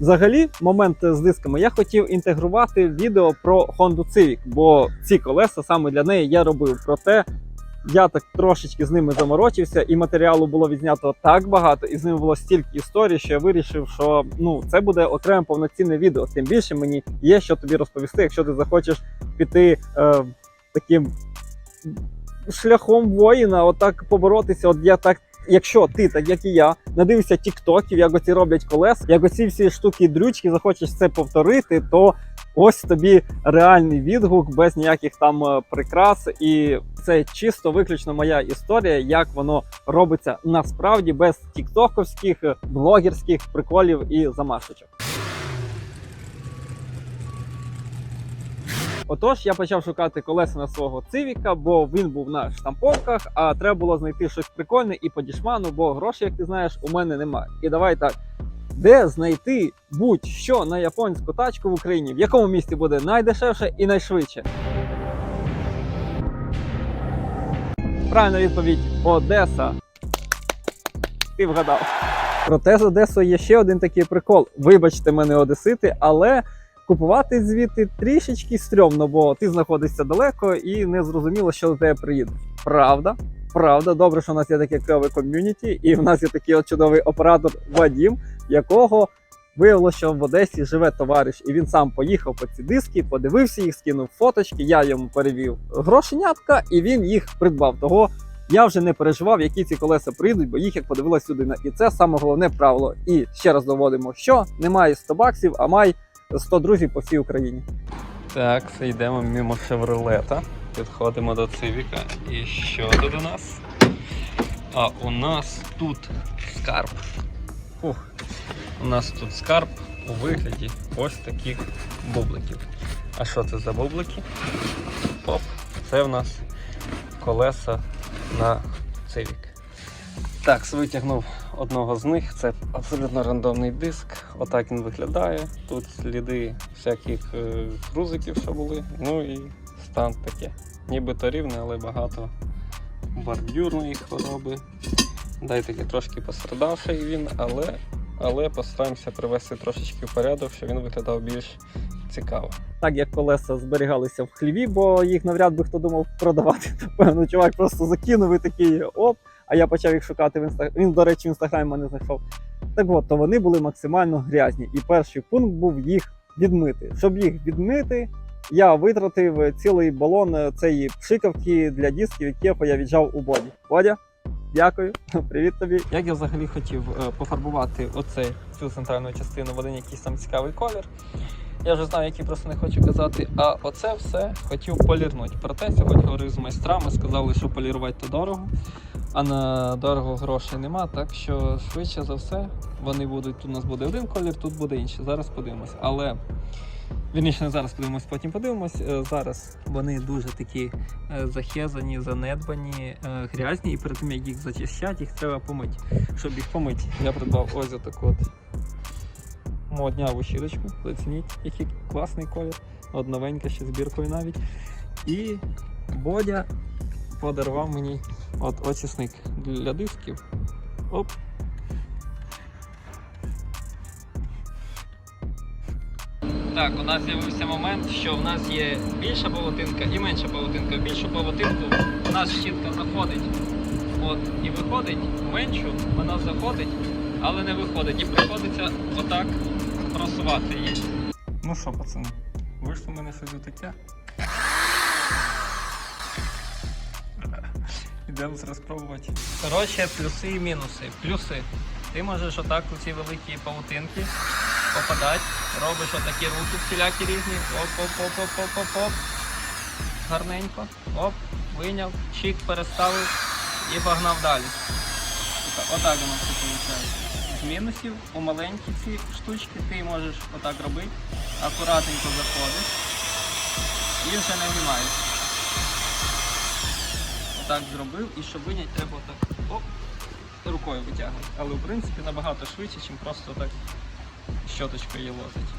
Взагалі, момент з дисками я хотів інтегрувати відео про Honda Civic, бо ці колеса саме для неї я робив. Проте я так трошечки з ними заморочився, і матеріалу було відзнято так багато, і з ними було стільки історій, що я вирішив, що ну це буде окреме повноцінне відео. Тим більше мені є що тобі розповісти, якщо ти захочеш піти е, таким шляхом воїна, отак поборотися. От я так. Якщо ти, так як і я, надивишся тіктоків, як оці роблять колес, як оці всі штуки дрючки, захочеш це повторити, то ось тобі реальний відгук без ніяких там е, прикрас. І це чисто виключно моя історія, як воно робиться насправді без тіктоковських, е, блогерських приколів і замашечок. Отож, я почав шукати колеса на свого цивіка, бо він був на штамповках, а треба було знайти щось прикольне і по дішману, бо грошей, як ти знаєш, у мене немає. І давай так. Де знайти будь-що на японську тачку в Україні, в якому місті буде найдешевше і найшвидше? Правильна відповідь Одеса. Ти вгадав. Проте з Одесою є ще один такий прикол. Вибачте мене, Одесити, але купувати звідти трішечки стрьомно, бо ти знаходишся далеко і не зрозуміло, що до тебе приїде. Правда? Правда, добре, що у нас є таке кльове ком'юніті, і в нас є такий от чудовий оператор Вадім, якого виявилося, що в Одесі живе товариш, і він сам поїхав по ці диски, подивився їх, скинув фоточки. Я йому перевів грошенятка, і він їх придбав. Того я вже не переживав, які ці колеса прийдуть, бо їх як подивилась людина. І це саме головне правило. І ще раз доводимо, що немає 100 баксів, а май 100 друзів по всій Україні. Так, все йдемо мимо шевролета. Підходимо до цивіка. І що тут у нас? А у нас тут скарб. Фух. У нас тут скарб у вигляді ось таких бубликів. А що це за бублики? Оп, це в нас колеса на цивік. Так, витягнув одного з них. Це абсолютно рандомний диск. Отак він виглядає. Тут сліди всяких е, грузиків, що були. Ну і стан таке. Нібито рівне, але багато бордюрної хвороби. Дай таки трошки пострадавший він, але, але постараємося привести трошечки в порядок, щоб він виглядав більш цікаво. Так як колеса зберігалися в хліві, бо їх навряд би хто думав продавати. Певно, чувак просто закинув і такий оп. А я почав їх шукати в інстаграмі. Він, до речі, в інстаграмі мене знайшов. Так от, то вони були максимально грязні. І перший пункт був їх відмити. Щоб їх відмити, я витратив цілий балон цієї пшикавки для дисків, які я віджав у боді. Бодя, дякую, привіт тобі. Як я взагалі хотів е, пофарбувати оце, цю центральну частину в один якийсь там цікавий колір. Я вже знаю, який просто не хочу казати. А оце все хотів полірнути. Проте сьогодні говорив з майстрами, сказали, що полірувати то дорого, а на дорого грошей нема. Так що швидше за все вони будуть. Тут у нас буде один колір, тут буде інший. Зараз подивимось. Але вірніше не зараз подивимось, потім подивимось. Е, Зараз вони дуже такі е, захезані, занедбані, е, грязні, і перед тим як їх зачищати, їх треба помити. Щоб їх помити, я придбав ось отаку от модняву щіточку. Зацініть, який класний колір. От новенька ще з біркою навіть. І Бодя подарував мені от очисник для дисків. Оп. Так, у нас з'явився момент, що в нас є більша павутинка і менша павутинка. Більшу павутинку у нас щітка заходить от, і виходить, меншу вона заходить, але не виходить. І приходиться отак просувати її. Ну що, пацани, вийшло в мене щось таке. Йдемо зараз. Коротше, плюси і мінуси. Плюси. Ти можеш отак у ці великі павутинки попадати. Робиш отакі руки всілякі різні. Оп-оп-оп-оп-оп-оп. Гарненько. Оп, вийняв, чик переставив і погнав далі. Отак воно все виходить. З мінусів у маленькі ці штучки ти можеш отак робити. Акуратненько заходиш і вже не знімаєш. Отак зробив і щоб виняти треба отак оп, рукою витягнути. Але в принципі набагато швидше, ніж просто так щоточкою лозить.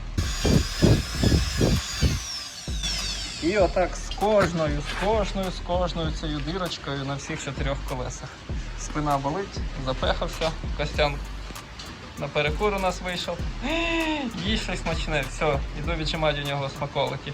І отак з кожною, з кожною, з кожною цією дирочкою на всіх чотирьох колесах. Спина болить, запехався, Костян На перекур у нас вийшов. Їй щось смачне. Все, іду відчимати у нього смаколики.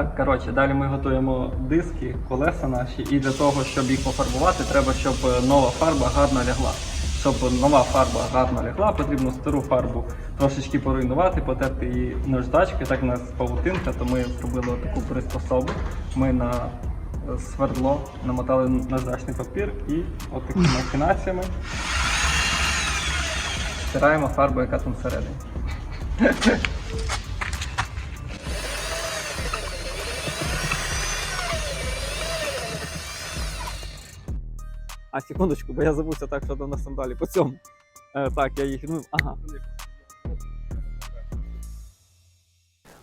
Так, коротше, далі ми готуємо диски, колеса наші, і для того, щоб їх пофарбувати, треба, щоб е, нова фарба гарно лягла. Щоб нова фарба гарно лягла, потрібно стару фарбу трошечки поруйнувати, потерти її наждачки. Так у нас павутинка, то ми зробили таку приспособу. Ми на е, свердло намотали наждачний папір і от такими махінаціями стираємо фарбу, яка там всередині. А секундочку, бо я забувся так, що на сандалі по цьому. Е, так, я їх. Ну, ага.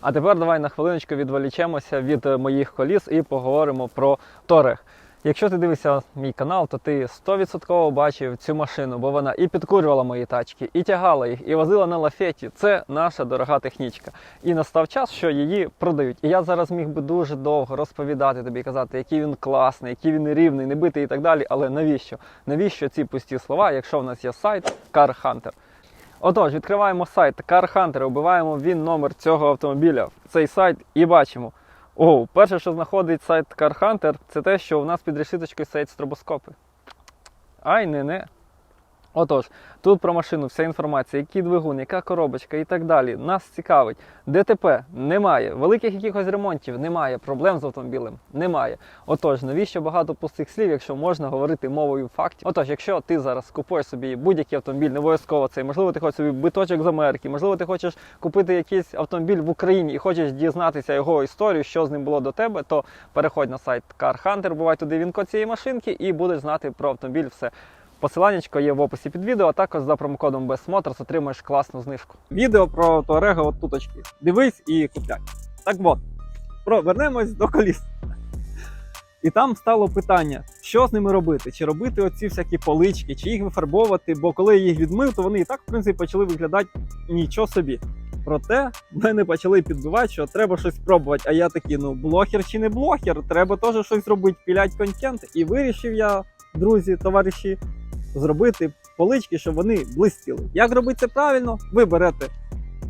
А тепер давай на хвилиночку відволічемося від е, моїх коліс і поговоримо про Торех. Якщо ти дивишся мій канал, то ти 100% бачив цю машину, бо вона і підкурювала мої тачки, і тягала їх, і возила на лафеті. Це наша дорога технічка. І настав час, що її продають. І я зараз міг би дуже довго розповідати тобі, казати, який він класний, який він рівний, не битий і так далі. Але навіщо? Навіщо ці пусті слова, якщо в нас є сайт Car Hunter? Отож, відкриваємо сайт Car Hunter, вбиваємо він номер цього автомобіля в цей сайт і бачимо. О, перше, що знаходить сайт Car Hunter, це те, що у нас під решіточкою стоять стробоскопи. Ай, не не. Отож, тут про машину вся інформація, який двигун, яка коробочка і так далі. Нас цікавить. ДТП немає, великих якихось ремонтів немає, проблем з автомобілем немає. Отож, навіщо багато пустих слів, якщо можна говорити мовою фактів? Отож, якщо ти зараз купуєш собі будь-який автомобіль, не обов'язково цей, можливо, ти хочеш собі биточок з Америки, можливо, ти хочеш купити якийсь автомобіль в Україні і хочеш дізнатися його історію, що з ним було до тебе, то переходь на сайт Car бувай туди він цієї машинки і будеш знати про автомобіль все. Посиланнячко є в описі під відео, а також за промокодом BESMOTORS отримаєш класну знижку. Відео про Touareg от туточки. Дивись і купляй. Так от, про, вернемось до коліс. І там стало питання, що з ними робити? Чи робити оці всякі полички, чи їх вифарбовувати, бо коли я їх відмив, то вони і так, в принципі, почали виглядати нічого собі. Проте мене почали підбивати, що треба щось спробувати. А я такий, ну блогер чи не блогер, треба теж щось робити, пілять контент. І вирішив я, друзі, товариші, зробити полички, щоб вони блистіли. Як робити це правильно? Ви берете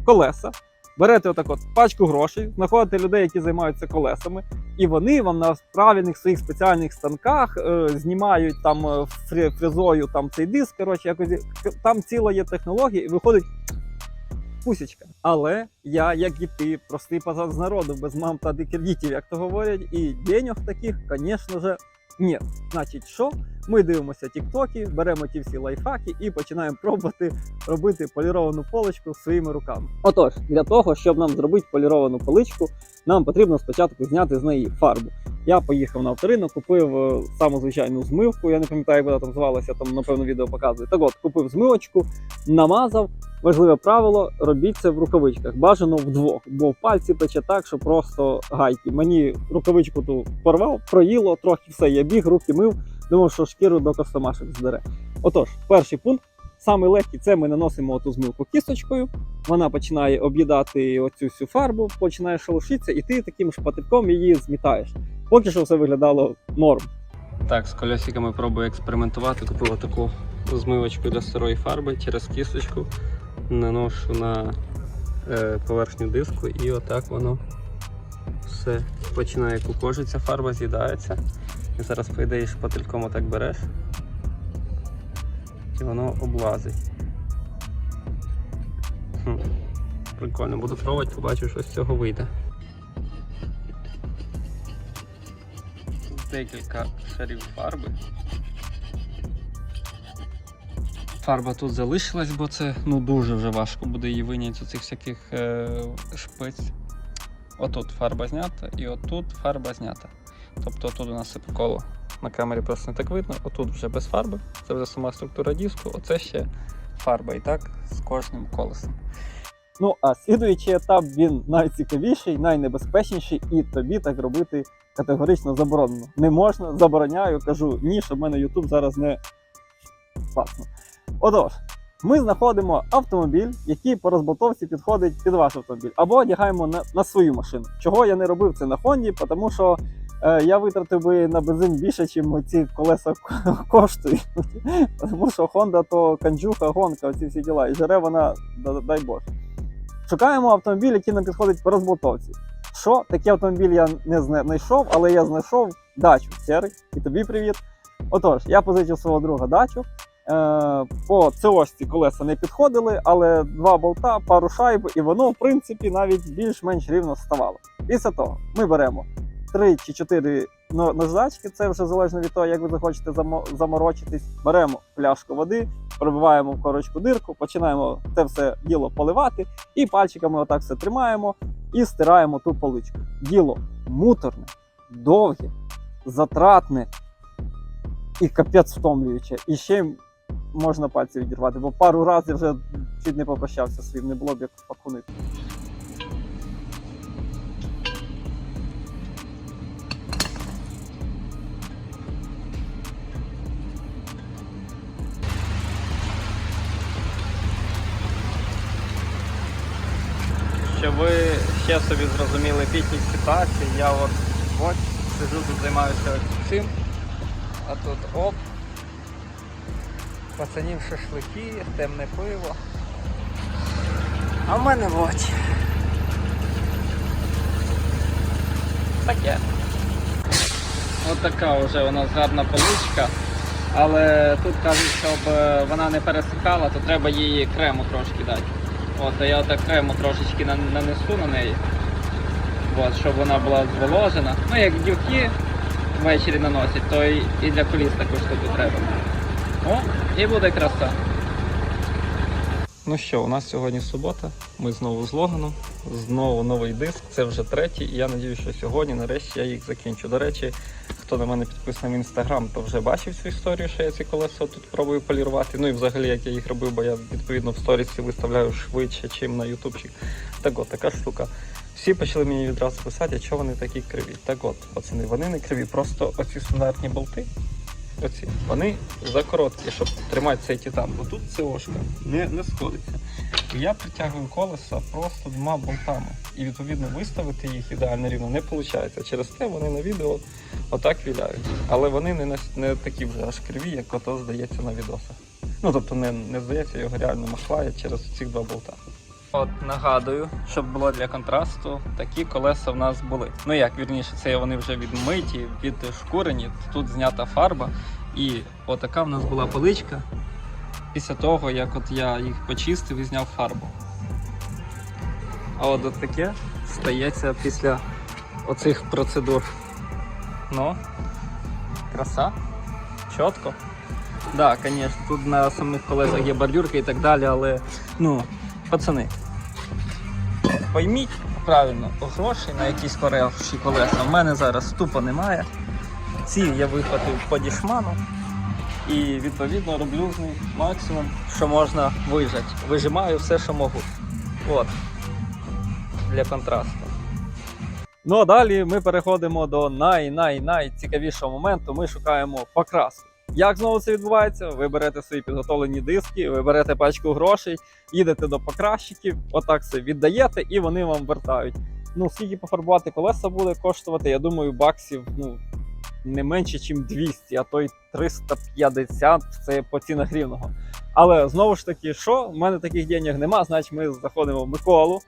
колеса, берете отак от пачку грошей, знаходите людей, які займаються колесами, і вони вам на правильних своїх спеціальних станках е, знімають там е, фрезою там цей диск. Коротше, якось там ціла є технологія, і виходить. Пусічка. Але я, як і ти, простий пазан з народу, без мам та кредитів, як то говорять, і денег таких, звісно же, ні. Значить, що? Ми дивимося тіктоки, беремо ті всі лайфхаки і починаємо пробувати робити поліровану поличку своїми руками. Отож, для того, щоб нам зробити поліровану поличку, нам потрібно спочатку зняти з неї фарбу. Я поїхав на авторинок, купив е, саму звичайну змивку. Я не пам'ятаю, як вона там звалася, там напевно відео показує. Так от, купив змивочку, намазав. Важливе правило: робіть це в рукавичках. Бажано вдвох, бо в пальці пече так, що просто гайки. Мені рукавичку ту порвав, проїло, трохи все. Я біг, руки мив, думав, що шкіру до костомашок здере. Отож, перший пункт. Саме легкий це ми наносимо оту змивку кісточкою. Вона починає об'їдати оцю всю фарбу, починає шелушитися, і ти таким шпательком її змітаєш. Поки що все виглядало норм. Так, з кольосиками пробую експериментувати. Купив таку змивочку для старої фарби через кісточку. Наношу на е, поверхню диску і отак воно все починає кукожитися, фарба з'їдається. І зараз, по ідеї, отак береш. І воно облазить. Хм. Прикольно, буду пробувати, побачу, що з цього вийде. Декілька шарів фарби. Фарба тут залишилась, бо це ну, дуже вже важко буде її виняти з цих всяких е, шпиць. Отут фарба знята і отут фарба знята. Тобто тут у нас все по колу. На камері просто не так видно. Отут вже без фарби, це вже сама структура диску, оце ще фарба. І так з кожним колесом. Ну а слідуючий етап він найцікавіший, найнебезпечніший, і тобі так робити категорично заборонено. Не можна, забороняю, кажу ні, щоб мене YouTube зараз не паснув. Отож, Ми знаходимо автомобіль, який по розболтовці підходить під ваш автомобіль, або одягаємо на, на свою машину. Чого я не робив це на Хонді, тому що е, я витратив би на бензин більше, ніж ці колеса ко- коштують. Тому що Honda то канджуха, гонка, оці всі діла. І жере вона, дай Боже. Шукаємо автомобіль, який нам підходить по розболтовці. Що такий автомобіль я не знайшов, але я знайшов дачу. Серий, і тобі привіт. Отож, я позичив свого друга дачу. Е, по ЦОшці колеса не підходили, але два болта, пару шайб, і воно, в принципі, навіть більш-менш рівно ставало. Після того ми беремо три чи чотири наждачки, це вже залежно від того, як ви захочете заморочитись. Беремо пляшку води, пробиваємо в корочку дирку, починаємо це все діло поливати, і пальчиками отак все тримаємо і стираємо ту поличку. Діло муторне, довге, затратне і капець втомлююче. І ще можна пальці відірвати, бо пару разів вже чуть не попрощався з своїм, не було б як пакунити. Щоб ви ще собі зрозуміли пітність ситуації, я от от сиджу тут займаюся цим, а тут оп. Пацанів шашлики, темне пиво. А в мене от. Таке. От така вже у нас гарна поличка. Але тут кажуть, щоб е, вона не пересихала, то треба їй крему трошки дати. От, а я отак крему трошечки нанесу на неї. От, щоб вона була зволожена. Ну, як дівки ввечері наносять, то і, і для коліс таку штуку треба. О, і буде краса. Ну що, у нас сьогодні субота, ми знову з Логаном, знову новий диск, це вже третій, і я сподіваюся, що сьогодні нарешті я їх закінчу. До речі, хто на мене підписаний в інстаграм, то вже бачив цю історію, що я ці колеса тут пробую полірувати. Ну і взагалі, як я їх робив, бо я відповідно в сторісі виставляю швидше, ніж на ютубчик. Так от, така штука. Всі почали мені відразу писати, чого вони такі криві. Так от, пацани, вони не криві, просто оці стандартні болти. Оці, вони закороткі, щоб тримати цей титан. Бо тут ЦОшка не, не сходиться. Я притягую колеса просто двома болтами. І відповідно виставити їх ідеально рівно не виходить. Через те вони на відео отак віляють. Але вони не, не такі вже аж криві, як ото здається на відосах. Ну тобто не, не здається, його реально махлає через ці два болта. От нагадую, щоб було для контрасту, такі колеса в нас були. Ну як вірніше, це вони вже відмиті, відшкурені. Тут знята фарба. І отака в нас була поличка після того, як от я їх почистив і зняв фарбу. А от, таке стається після оцих процедур. Ну, краса, чітко. Так, да, звісно, тут на самих колесах є бордюрки і так далі, але ну, пацани, пойміть правильно, грошей на якісь хороші колеса в мене зараз тупо немає. Ці я вихватив по дішману і відповідно роблю з них максимум, що можна вижати. Вижимаю все, що можу. От. Для контрасту. Ну а далі ми переходимо до най-най-найцікавішого моменту. Ми шукаємо покраску. Як знову це відбувається? Ви берете свої підготовлені диски, ви берете пачку грошей, їдете до покращиків, отак все віддаєте, і вони вам вертають. Ну, скільки пофарбувати колеса буде коштувати, я думаю, баксів ну, не менше, ніж 200, а то й 350 це по цінах рівного. Але знову ж таки, що? У мене таких денег нема, значить ми заходимо в Миколу.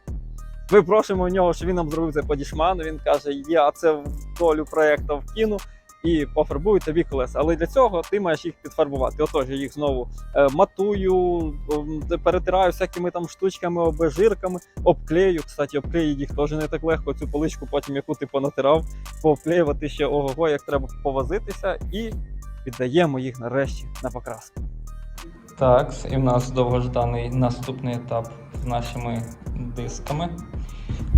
Випрошуємо у нього, що він нам зробив це по дішману. Він каже: я це в долю проєкту вкину і пофарбую тобі колеса. Але для цього ти маєш їх підфарбувати. Отож, я їх знову е, матую, перетираю всякими там штучками, обезжирками, обклею. Кстати, обклеїть їх теж не так легко. Цю поличку, потім яку ти понатирав, пообклеювати ще ого-го, як треба повозитися, і віддаємо їх нарешті на покраску. Так, і в нас довгожданий наступний етап з нашими дисками.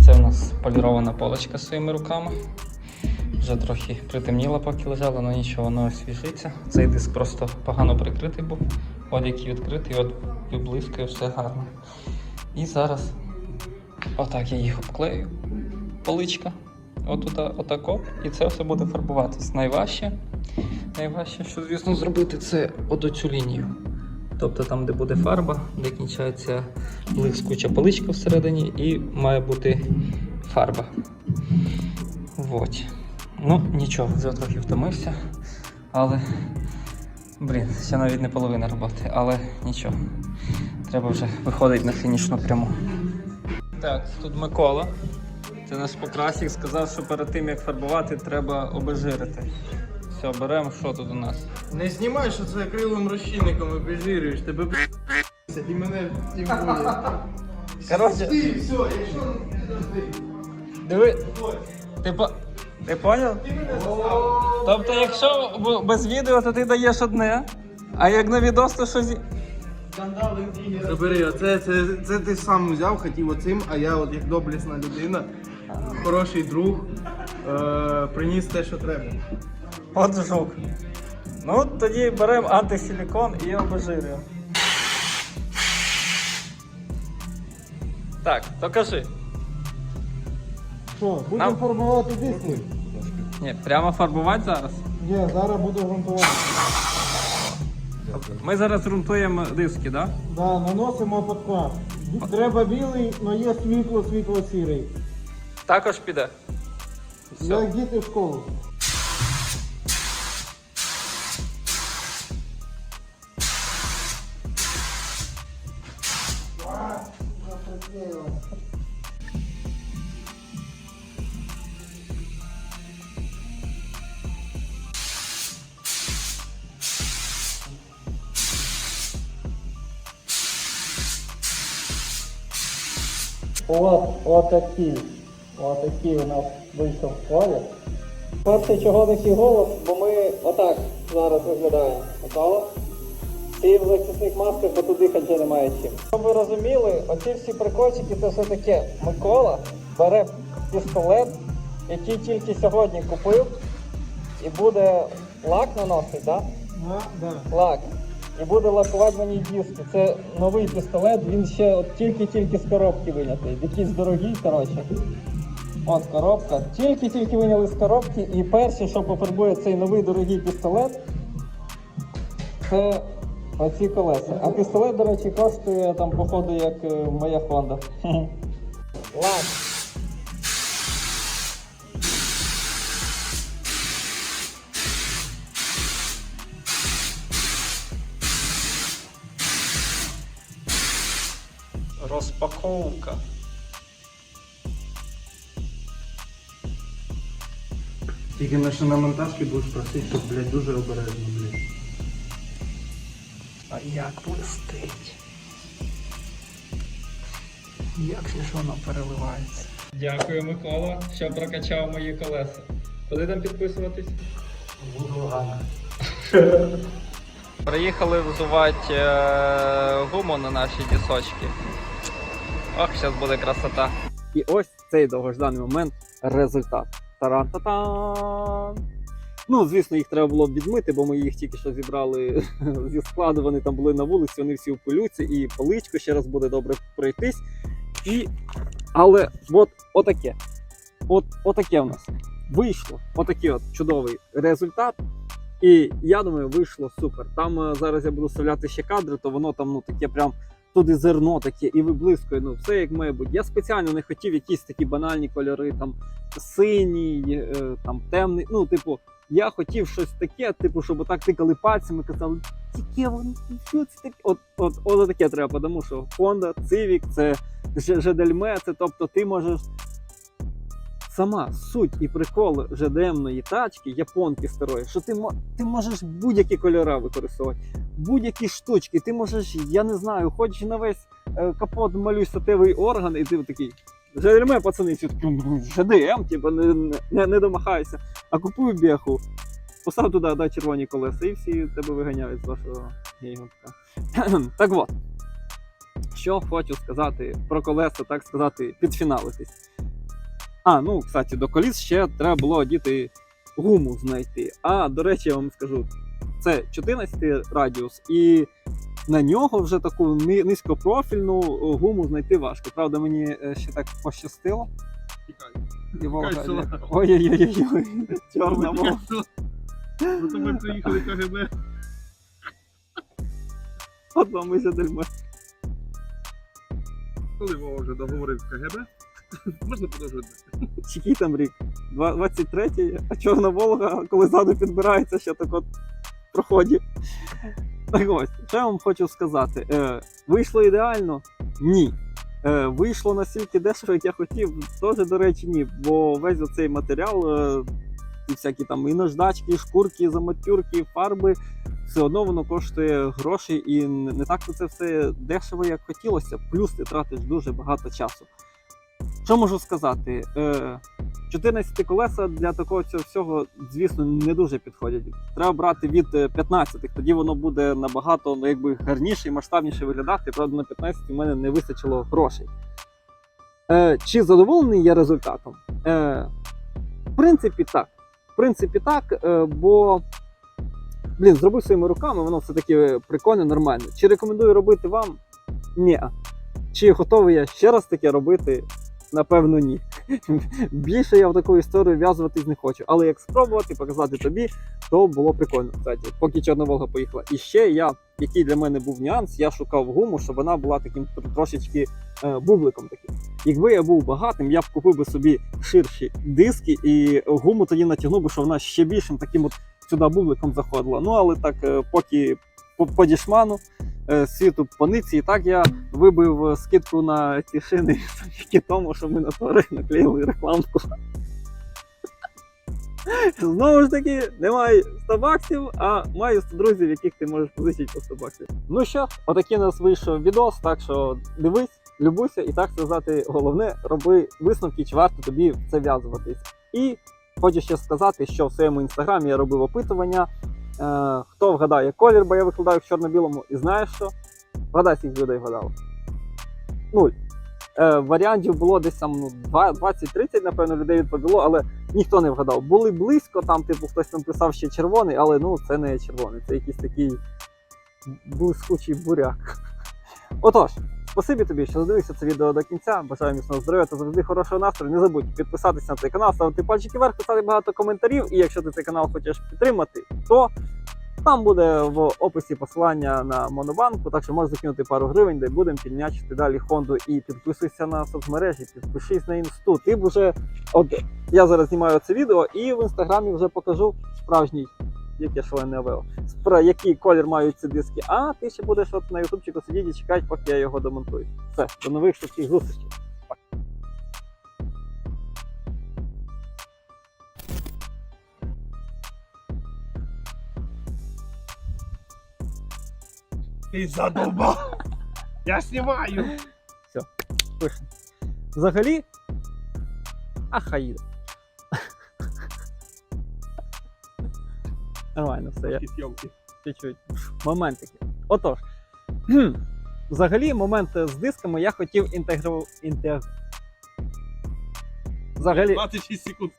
Це в нас полірована полочка своїми руками. Вже трохи притемніло, поки лежала, але нічого, воно освіжиться. Цей диск просто погано прикритий був. От який відкритий, от виблискує, все гарно. І зараз отак я їх обклею. Поличка. Отут отако. І це все буде фарбуватись. Найважче. Найважче, що, звісно, зробити, це оцю лінію. тобто там, де буде фарба, де кінчається блискуча паличка всередині, і має бути фарба. Вот. Ну, нічого, вже трохи втомився. Але. Блін, ще навіть не половина роботи, але нічого. Треба вже виходити на фінішну пряму. Так, тут Микола. Це наш покрасик сказав, що перед тим як фарбувати, треба обезжирити. Все, беремо, що тут у нас? Не знімай, що це акриловим розчинником обезжирюєш, тебе і мене тим буде. Коротше, Ти, все, якщо не підожди. диви. Ти, по... ти поняв? Тобто, якщо без відео, то ти даєш одне, а як на відос, то щось. Забери, оце це, це ти сам взяв, хотів оцим, а я от як доблесна людина, хороший друг, е, приніс те, що треба. От жук. Ну, тоді беремо антисилікон і обезжирюємо. Так, то кажи. Що, будемо Нам- фарбувати диски? Ні, прямо фарбувати зараз. Ні, зараз буду грунтувати. Ми зараз грунтуємо диски, так? Да? Да, наносимо подклад. Треба білий, але є світло, світло сірий. Також піде. Все. Як діти в школу. От, отакий. Отакий у нас вийшов колір. Перше, чого такий голос, бо ми отак зараз виглядаємо. Готово? Всі в захисних масках, бо дихати вже немає чим. Щоб ви розуміли, оці всі прикольчики це все таке. Микола бере пістолет, який тільки сьогодні купив, і буде лак наносить, так? Да, да. лак. І буде лакувати мені диски. Це новий пістолет, він ще от тільки-тільки з коробки винятий. Якийсь дорогий, коротше. От коробка. Тільки-тільки виняли з коробки, і перше, що пофарбує цей новий дорогий пістолет, це оці колеса. А пістолет, до речі, коштує там, походу, як е, моя Honda. Лак. Розпаковка. Тільки на що на монтажки будеш просити, щоб, блядь, дуже обережно, блядь. А як блистить? Як же ж воно переливається? Дякую, Микола, що прокачав мої колеса. Куди там підписуватись? Приїхали взувати е, гуму на наші дісочки. Ох, зараз буде красота. І ось цей довгожданий момент результат. Таран-та-тан! Ну, звісно, їх треба було б відмити, бо ми їх тільки що зібрали зі складу. Вони там були на вулиці, вони всі в пилюці, і поличко ще раз буде добре пройтись. І... Але от отаке. От отаке в нас вийшло. Отакий от чудовий результат. І я думаю, вийшло супер. Там е, зараз я буду вставляти ще кадри, то воно там ну таке прям туди зерно таке і виблискує. Ну все як має бути. Я спеціально не хотів якісь такі банальні кольори, там синій, е, там темний. Ну, типу, я хотів щось таке, типу, щоб отак тикали пальцями, казали, яке воно, що це таке? От, от, от таке треба, тому що Honda, Civic, це Жедельме, це тобто ти можеш. Сама суть і прикол ЖДМної тачки, японки старої, що ти, ти можеш будь-які кольори використовувати, будь-які штучки. Ти можеш, я не знаю, хоч на весь е, капот малюй статевий орган, і ти такий. ЖДМ, пацани, всі такі «Ну, ЖДМ, типу, не, не, не домахайся. А купуй беху, постав туди да, червоні колеса, і всі тебе виганяють з вашого геймутка. так от. Що хочу сказати про колеса, так сказати, підфіналитись. А, ну, кстати, до коліс ще треба було одіти гуму знайти. А, до речі, я вам скажу, це 14 радіус, і на нього вже таку низькопрофільну е, гуму знайти важко. Правда, мені е, ще так пощастило. Ой-ой-ой, чорна мова. За тобою приїхали КГБ. От вам і жадельме. Коли Вова вже договорив з КГБ, можна продовжувати. Який там рік? 23-й, а чорна Волга, коли ззаду підбирається, ще так от проході. Так ось, що я вам хочу сказати. Е, вийшло ідеально? Ні. Е, вийшло настільки дешево, як я хотів, теж, до речі, ні. Бо весь оцей матеріал, е, і всякі там і наждачки, і шкурки, і заматюрки, і фарби, все одно воно коштує грошей, і не так це все дешево, як хотілося. Плюс ти тратиш дуже багато часу. Що можу сказати? Е, 14 колеса для такого цього всього, звісно, не дуже підходять. Треба брати від 15, тоді воно буде набагато ну, якби гарніше і масштабніше виглядати. Правда, на 15 у мене не вистачило грошей. Е, чи задоволений я результатом? Е, в принципі, так. В принципі, так, е, бо блін, зробив своїми руками, воно все таки прикольно, нормально. Чи рекомендую робити вам? Ні. Чи готовий я ще раз таке робити? Напевно, ні. Більше я в таку історію в'язуватись не хочу. Але як спробувати показати тобі, то було прикольно. Кстати, поки Чорна поїхала. І ще я, який для мене був нюанс, я шукав гуму, щоб вона була таким трошечки е, бубликом таким. Якби я був багатим, я б купив би собі ширші диски і гуму тоді натягнув би, щоб вона ще більшим таким от сюди бубликом заходила. Ну але так, е, поки по, по дішману світу по ниці, і так я вибив е, скидку на ці шини завдяки тому, що ми на товари наклеїли рекламку. Знову ж таки, немає 100 баксів, а маю 100 друзів, яких ти можеш позичити по 100 баксів. Ну що, отакий у нас вийшов відос, так що дивись, любуйся і так сказати, головне, роби висновки, чи варто тобі в це в'язуватись. І хочу ще сказати, що в своєму інстаграмі я робив опитування. Е, хто вгадає колір, бо я викладаю в чорно-білому, і знаєш що? Вгадай, скільки людей вгадало. Нуль. Е, варіантів було десь там ну, 20-30, напевно, людей відповіло, але ніхто не вгадав. Були близько, там, типу, хтось там писав ще червоний, але ну це не червоний, це якийсь такий блискучий буряк. Отож, спасибі тобі, що додивився це відео до кінця. Бажаю міцного здоров'я та завжди хорошого настрою. Не забудь підписатися на цей канал, ставити пальчики вверх, писати багато коментарів. І якщо ти цей канал хочеш підтримати, то там буде в описі посилання на монобанку, так що можеш закинути пару гривень, де будемо піднячити далі Хонду. І підписуйся на соцмережі, підпишись на інсту. Ти вже от я зараз знімаю це відео і в інстаграмі вже покажу справжній. Яке шалене авео. Про який колір мають ці диски. А ти ще будеш от на ютубчику сидіти і чекати, поки я його демонтую. Все, до нових швидких зустрічей. Ти задовбав. Я знімаю. Пишемо. Взагалі. Ахаїда. Нормально, все. Я чуть-чуть. Моментики. Отож. Взагалі, момент з дисками я хотів інтегрувати. Інтег... Взагалі, 26 секунд.